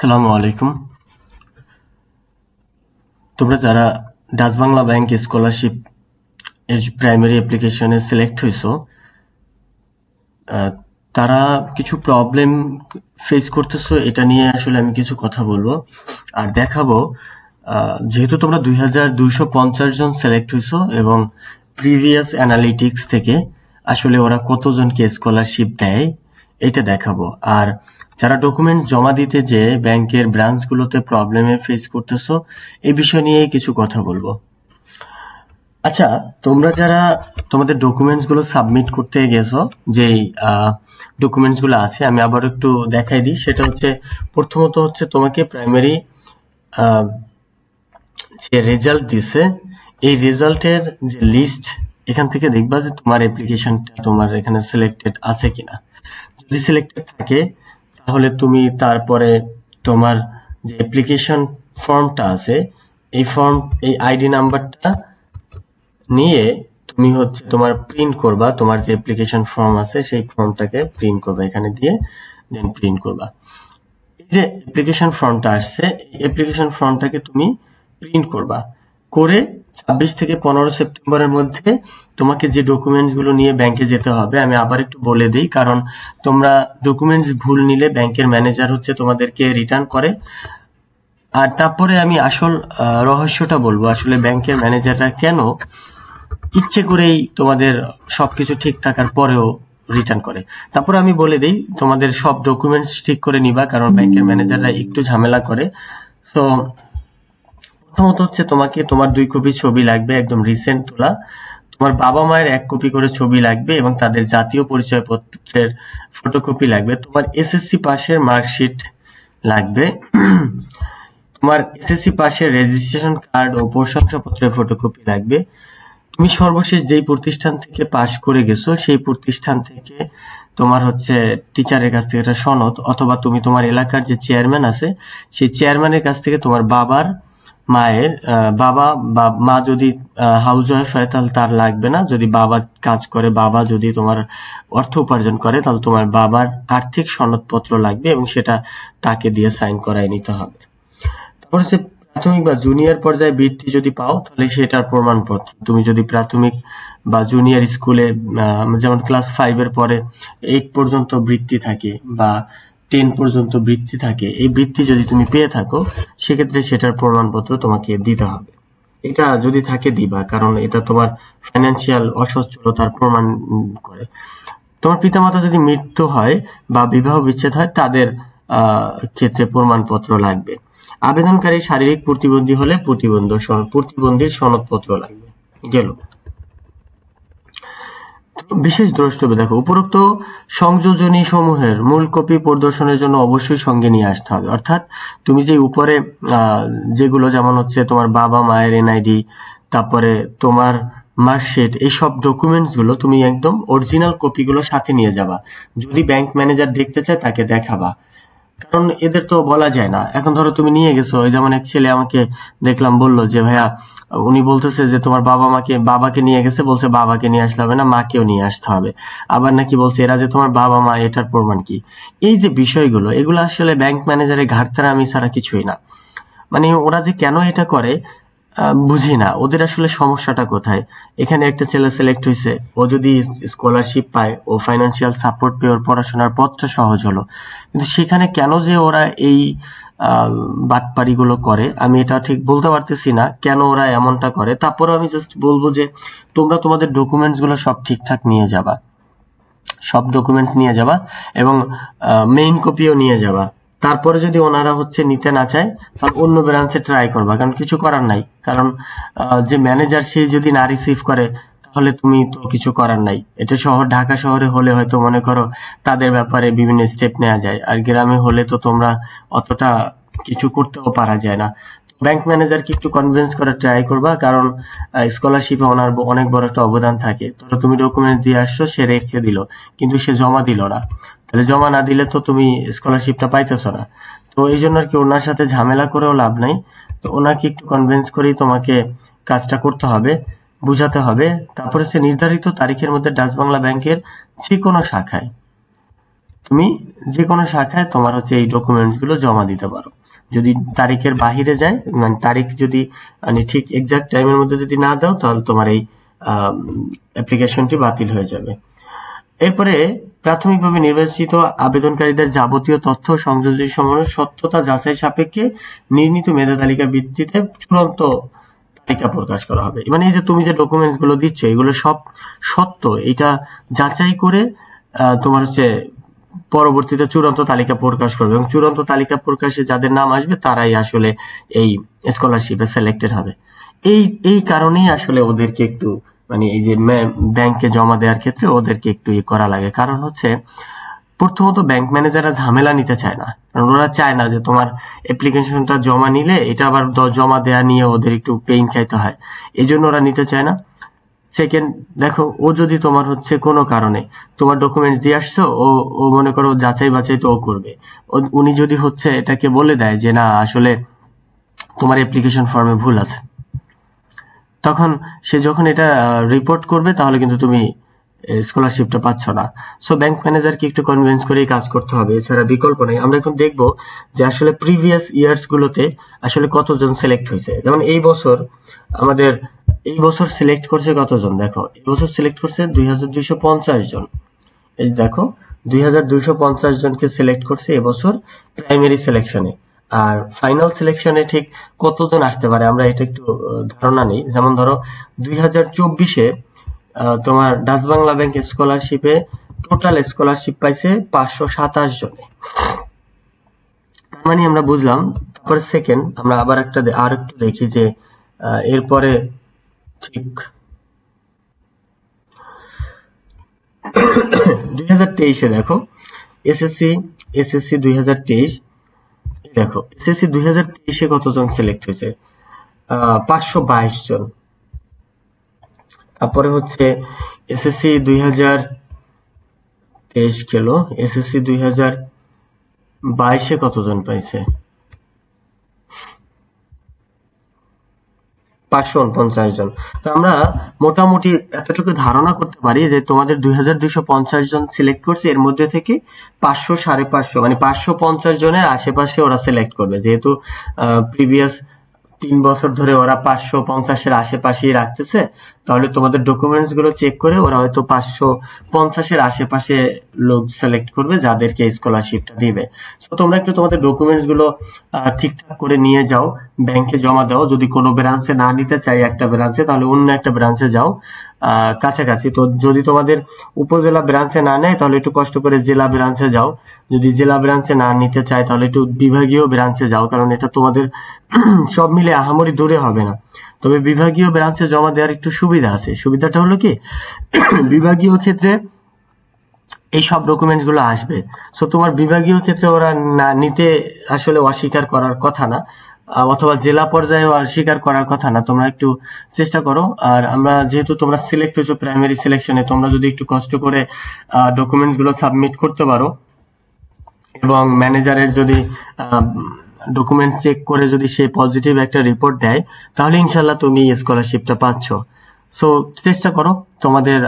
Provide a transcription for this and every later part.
আসসালামু আলাইকুম। তোমরা যারা ডাচ বাংলা ব্যাংক স্কলারশিপ এর প্রাইমারি অ্যাপ্লিকেশনে সিলেক্ট হয়েছো তারা কিছু প্রবলেম ফেস করতেছো, এটা নিয়ে আসলে আমি কিছু কথা বলব। আর দেখাবো যেহেতু তোমরা দুই হাজার দুইশো পঞ্চাশ জন সিলেক্ট হয়েছো এবং প্রিভিয়াস অ্যানালিটিক্স থেকে আসলে ওরা কতজনকে স্কলারশিপ দেয়, এটা দেখাবো। আর যারা ডকুমেন্ট জমা দিতে যে ব্যাংকের ব্রাঞ্চগুলোতে প্রবলেমে ফেস করতেছো, এই বিষয় নিয়ে কিছু কথা বলব। আচ্ছা তোমরা যারা তোমাদের ডকুমেন্টসগুলো সাবমিট করতে গেছো যে ডকুমেন্টসগুলো আছে, আমি আবার একটু দেখাই দিই। সেটা হচ্ছে, প্রথমত হচ্ছে তোমাকে প্রাইমারি যে রেজাল্ট দিছে, এই রেজাল্টের যে লিস্ট এখান থেকে দেখবা যে তোমার অ্যাপ্লিকেশনটা তোমার এখানে সিলেক্টেড আছে কিনা। যদি সিলেক্টেড থাকে তাহলে তুমি তারপরে তোমার যে অ্যাপ্লিকেশন ফর্মটা আছে, এই ফর্ম এই আইডি নাম্বারটা নিয়ে তুমি হচ্ছে তোমার প্রিন্ট করবা, তোমার যে অ্যাপ্লিকেশন ফর্ম আছে, সেই ফর্মটাকে প্রিন্ট করবা, এখানে দিয়ে দেন প্রিন্ট করবা। এই যে অ্যাপ্লিকেশন ফর্মটা আসছে অ্যাপ্লিকেশন ফর্মটাকে তুমি প্রিন্ট করবা। করে ছাব্বিশ থেকে পনেরো সেপ্টেম্বরের মধ্যে তোমাকে যে ডকুমেন্টসগুলো নিয়ে ব্যাংকে যেতে হবে, আমি আবার একটু বলে দিই। কারণ তোমরা ডকুমেন্টস ভুল নিলে ব্যাংকের ম্যানেজার হচ্ছে তোমাদেরকে রিটার্ন করে। আর তারপরে আমি আসল রহস্যটা বলব। আসলে ব্যাংকের ম্যানেজাররা কেন ইচ্ছে করেই তোমাদের সবকিছু ঠিক থাকার পরেও রিটার্ন করে? তারপর আমি বলে দিই, তোমাদের সব ডকুমেন্টস ঠিক করে নিবা, কারণ ব্যাংকের ম্যানেজাররা একটু ঝামেলা করে। তো প্রথমত হচ্ছে তোমাকে তোমার দুই কপি ছবি লাগবে একদম রিসেন্ট তোলা। তোমার বাবা মায়ের এক কপি করে ছবি লাগবে এবং তাদের জাতীয় পরিচয়পত্রের ফটোকপি লাগবে। তোমার এসএসসি পাশের মার্কশিট লাগবে। তোমার এসএসসি পাশের রেজিস্ট্রেশন কার্ড ও প্রশংসাপত্রের ফটোকপি লাগবে। তুমি সর্বশেষ যেই প্রতিষ্ঠান থেকে পাশ করে গেছো, সেই প্রতিষ্ঠান থেকে তোমার হচ্ছে টিচারের কাছ থেকে একটা সনদ অথবা তুমি তোমার এলাকার যে চেয়ারম্যান আছে, সেই চেয়ারম্যানের কাছ থেকে তোমার বাবার মায়ের বাবা মা যদি হাউস ওয়াইফ হয়, তাহলে তার লাগবে না। যদি বাবা কাজ করে, বাবা যদি তোমার অর্থ উপার্জন করে, তাহলে তোমার বাবার আর্থিক সনদপত্র লাগবে এবং সেটা তাকে দিয়ে সাইন করায় নিতে হবে। তারপর হচ্ছে প্রাথমিক বা জুনিয়র পর্যায়ে বৃত্তি যদি পাও, তাহলে সেটার প্রমাণপত্র। তুমি যদি প্রাথমিক বা জুনিয়র স্কুলে যেমন ক্লাস ফাইভ এর পরে এইট পর্যন্ত বৃত্তি থাকে বা টেন পর্যন্ত বৃত্তি থাকে, এই বৃত্তি যদি তুমি পেয়ে থাকো, সেক্ষেত্রে সেটার প্রমাণপত্র তোমাকে দিতে হবে। এটা যদি থাকে দিবা, কারণ এটা তোমার ফাইন্যান্সিয়াল অসচ্ছলতার প্রমাণ করে। তোমার পিতামাতা যদি মৃত্যু হয় বা বিবাহ বিচ্ছেদ হয়, তাদের ক্ষেত্রে প্রমাণপত্র লাগবে। আবেদনকারী শারীরিক প্রতিবন্ধী হলে প্রতিবন্ধ প্রতিবন্ধীর সনদপত্র লাগবে। গেল। বিশেষ দ্রষ্টব্য, দেখো, উপরোক্ত সংযোজনী সমূহের মূল কপি প্রদর্শনের জন্য অবশ্যই সঙ্গে নিয়ে আসতে হবে। অর্থাৎ তুমি যে উপরে যেগুলো যেমন হচ্ছে তোমার বাবা মায়ের এনআইডি তারপরে তোমার মার্কশিট এইসব ডকুমেন্টসগুলো তুমি একদম অরিজিনাল কপিগুলো সাথে নিয়ে যাবা। যদি ব্যাংক ম্যানেজার দেখতে চায় তাকে দেখাবা। কারণ এদের তো বলা যায় না। এখন ধরো তুমি নিয়ে গেছো যেমন এক ছেলে আমাকে দেখলাম বলল যে, ভাইয়া, উনি বলতেছে যে, তোমার বাবা মাকে, বাবাকে নিয়ে গেছে, বলছে বাবাকে নিয়ে আসলে হবে না, মাকেও নিয়ে আসতে হবে। আবার নাকি বলছে, এরা যে তোমার বাবা মা, এটার প্রমাণ কি? এই যে বিষয়গুলো, এগুলো আসলে ব্যাংক ম্যানেজারের ঘাটতারা আমি ছাড়া কিছুই না। মানে ওরা যে কেন এটা করে বুঝি না। ওদের আসলে সমস্যাটা কোথায়? এখানে একটা ছেলে সিলেক্ট হয়েছে ও যদি স্কলারশিপ পায়, ও ফাইন্যান্সিয়াল সাপোর্ট পেয়ে ওর পড়াশোনার পথটা সহজ হলো। কিন্তু সেখানে কেন যে ওরা এই বাটপারি গুলো করে, আমি এটা ঠিক বলতে পারতেছি না। কেন ওরা এমনটা করে? তারপরে আমি জাস্ট বলব যে, তোমরা তোমাদের ডকুমেন্টসগুলো সব ঠিকঠাক নিয়ে যাবা। সব ডকুমেন্টস নিয়ে যাবা এবং মেইন কপিও নিয়ে যাবা। তারপরে যদি ওনারা হচ্ছে নিতে না চায়, তাহলে অন্য ব্রাঞ্চে ট্রাই করবা, কারণ কিছু করার নাই। কারণ যে ম্যানেজার সে যদি না রিসিভ করে, তাহলে তুমি তো কিছু করার নাই। এটা শহর, ঢাকা শহরে হলে হয়তো মনে করো তাদের ব্যাপারে বিভিন্ন স্টেপ নেওয়া যায়। আর গ্রামে হলে তো তোমরা অতটা কিছু করতেও পারা যায় না। ব্যাংক ম্যানেজারকে একটু কনভিন্স করে ট্রাই করবা, কারণ স্কলারশিপে ওনার অনেক বড় একটা অবদান থাকে। ধরো তুমি ডকুমেন্ট দিয়ে আসছো, সে রেখে দিল, কিন্তু সে জমা দিল না। তাহলে জমা না দিলে তো তুমি স্কলারশিপটা পাইতেছো না। তো এই জন্য আর কি ওনার সাথে ঝামেলা করেও লাভ নাই। তো ওনাকে একটু কনভিন্স করেই তোমাকে কাজটা করতে হবে, বুঝাতে হবে। তারপরে সে নির্ধারিত তারিখের মধ্যে ডাচ বাংলা ব্যাংকের যে কোনো শাখায় তুমি যে কোনো শাখায় তোমার হচ্ছে এই ডকুমেন্টসগুলো জমা দিতে পারো। যদি তারিখের বাহিরে যায় মানে তারিখ যদি মানে ঠিক এক্সাক্ট টাইমের মধ্যে যদি না দাও, তাহলে তোমার এই অ্যাপ্লিকেশনটি বাতিল হয়ে যাবে। এরপরে প্রাথমিকভাবে নির্বাচিত আবেদনকারীদের যাবতীয় তথ্য সংযোজন সমূহ সত্যতা যাচাই সাপেক্ষে নির্ণীত মেধা তালিকা ভিত্তিতে চূড়ান্ত তালিকা প্রকাশ করা হবে। মানে এই যে তুমি যে ডকুমেন্টসগুলো দিচ্ছ, এগুলো সব সত্য। এটা যাচাই করে তোমার হচ্ছে পরবর্তীতে চূড়ান্ত তালিকা প্রকাশ করবে। এবং চূড়ান্ত তালিকা প্রকাশে যাদের নাম আসবে, তারাই আসলে এই স্কলারশিপে সিলেক্টেড হবে। এই এই কারণেই আসলে ওদেরকে একটু মানে এই যে ব্যাংকে জমা দেওয়ার ক্ষেত্রে ওদেরকে একটু ইয়ে করা লাগে। কারণ হচ্ছে, প্রথমত ব্যাংক ম্যানেজাররা ঝামেলা নিতে চায় না। কারণ ওরা চায় না যে তোমার অ্যাপ্লিকেশনটা জমা নিলে এটা আবার জমা দেয়া নিয়ে ওদের একটু পেইন খাইতে হয়। এই জন্য ওরা নিতে চায় না। সেকেন্ড দেখো, ও যদি তোমার হচ্ছে কোনো কারণে তোমার ডকুমেন্টস দিয়ে আসছো, ও ও মনে করো যাচাই বাছাই তো ও করবে। উনি যদি হচ্ছে এটাকে বলে দেয় যে না, আসলে তোমার অ্যাপ্লিকেশন ফর্মে ভুল আছে। তখন সে যখন এটা রিপোর্ট করবে, তাহলে কিন্তু তুমি স্কলারশিপটা পাচ্ছ না। সো ব্যাংক ম্যানেজারকে একটু কনভিন্স করেই কাজ করতে হবে, এছাড়া বিকল্প নেই। আমরা এখন দেখব যে আসলে প্রিভিয়াস ইয়ার্স গুলোতে আসলে কতজন সিলেক্ট হয়েছে। যেমন এই বছর আমাদের, এই বছর সিলেক্ট করছে কতজন? দেখো, এই বছর সিলেক্ট করছে দুই হাজার দুইশো পঞ্চাশ জন। এই দেখো, দুই হাজার দুইশো পঞ্চাশ জনকে সিলেক্ট করছে এবছর প্রাইমারি সিলেকশনে আর ফাইনাল সিলেকশনে ঠিক কতজন আসতে পারে? আমরা এটা একটু ধারণা নেই। যেমন ধরো, দুই হাজার চব্বিশে তোমার ডাচ বাংলা ব্যাংক স্কলারশিপে টোটাল স্কলারশিপ পাইছে পাঁচশো সাতাশ জনে। তার মানে আমরা বুঝলাম, তারপরে সেকেন্ড আমরা আবার একটা আর একটু দেখি যে এরপরে ঠিক দুই হাজার তেইশে দেখো এসএসসি এসএসসি দুই হাজার তেইশ দেখো, এসএসসি দুই হাজার তেইশে কতজন সিলেক্ট হয়েছে? পাঁচশো বাইশ জন। তারপরে হচ্ছে এসএসসি দুই হাজার তেইশ গেল। এসএসসি দুই হাজার বাইশে কতজন পাইছে? পাঁচশো উনপঞ্চাশ জন। তো আমরা মোটামুটি এতটুকু ধারণা করতে পারি যে তোমাদের দুই হাজার দুইশো পঞ্চাশ জন সিলেক্ট করছে, এর মধ্যে থেকে পাঁচশো সাড়ে পাঁচশো মানে পাঁচশো পঞ্চাশ জনের আশেপাশে ওরা সিলেক্ট করবে। যেহেতু প্রিভিয়াস তিন বছর ধরে ওরা পাঁচশো পঞ্চাশের আশেপাশেই রাখতেছে তাহলে তোমাদের ডকুমেন্টসগুলো চেক করে ওরা হয়তো পাঁচশো পঞ্চাশের আশেপাশে লোক সিলেক্ট করবে যাদেরকে স্কলারশিপটা দিবে। তো তোমরা একটু তোমাদের ডকুমেন্টসগুলো ঠিকঠাক করে নিয়ে যাও ব্যাংকে জমা দাও। যদি কোনো ব্রাঞ্চে না নিতে চাই একটা ব্রাঞ্চে তাহলে অন্য একটা ব্রাঞ্চে যাও। কাছাকাছি। তো যদি তোমাদের উপজেলা ব্রাঞ্চে না নেয়, তাহলে একটু কষ্ট করে জেলা ব্রাঞ্চে যাও। যদি জেলা ব্রাঞ্চে না নিতে চায়, তাহলে একটু বিভাগীয় ব্রাঞ্চে যাও। কারণ এটা তোমাদের সব মিলে আহামরি দূরে হবে না। তবে বিভাগীয় ব্রাঞ্চে জমা দেওয়ার একটু সুবিধা আছে। সুবিধাটা হলো কি? বিভাগীয় ক্ষেত্রে এই সব ডকুমেন্টসগুলো আসবে। সো তোমার বিভাগীয় ক্ষেত্রে ওরা না নিতে আসলে অস্বীকার করার কথা না। অথবা জেলা পর্যায়ে অস্বীকার করার কথা না। তোমরা একটু চেষ্টা করো। আর আমরা যেহেতু তোমরা সিলেক্ট হয়েছো প্রাইমারি সিলেকশনে তোমরা যদি একটু কষ্ট করে ডকুমেন্টসগুলো সাবমিট করতে পারো এবং ম্যানেজারের যদি ডকুমেন্ট চেক করে যদি সে পজিটিভ একটা রিপোর্ট দেয়, তাহলে ইনশাল্লাহ তুমি স্কলারশিপটা পাচ্ছ। সো চেষ্টা করো তোমাদের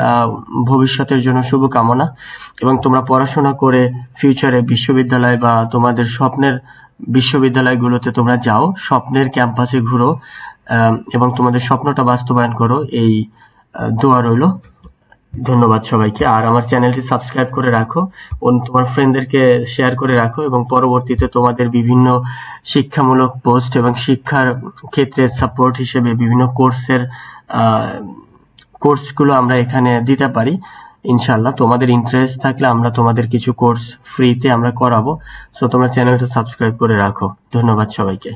ভবিষ্যতের জন্য শুভকামনা এবং তোমরা পড়াশোনা করে ফিউচারে বিশ্ববিদ্যালয় বা তোমাদের স্বপ্নের বিশ্ববিদ্যালয়গুলোতে তোমরা যাও, স্বপ্নের ক্যাম্পাসে ঘুরো এবং তোমাদের স্বপ্নটা বাস্তবায়ন করো, এই দোয়া রইল। ধন্যবাদ সবাইকে। আর আমার চ্যানেলটি সাবস্ক্রাইব করে রাখো তোমার ফ্রেন্ডদেরকে শেয়ার করে রাখো, এবং পরবর্তীতে তোমাদের বিভিন্ন শিক্ষামূলক পোস্ট এবং শিক্ষার ক্ষেত্রে সাপোর্ট হিসেবে বিভিন্ন কোর্সের কোর্সগুলো আমরা এখানে দিতে পারি। ইনশাল্লাহ তোমাদের ইন্টারেস্ট থাকলে আমরা তোমাদের কিছু কোর্স ফ্রিতে আমরা করাবো। সো তোমরা চ্যানেলটা সাবস্ক্রাইব করে রাখো। ধন্যবাদ সবাইকে।